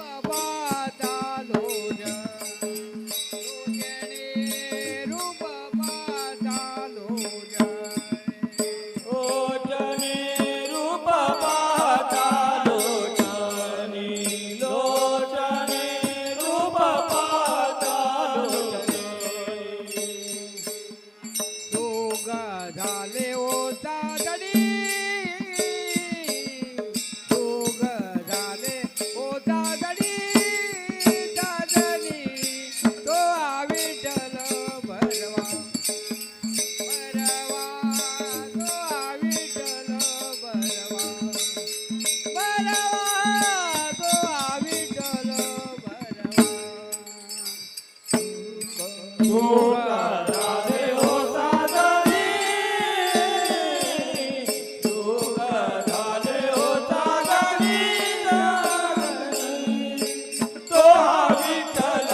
বাবা तो हो राजे होता दाधी तू राजे होता दाधी तो चल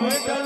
બેટા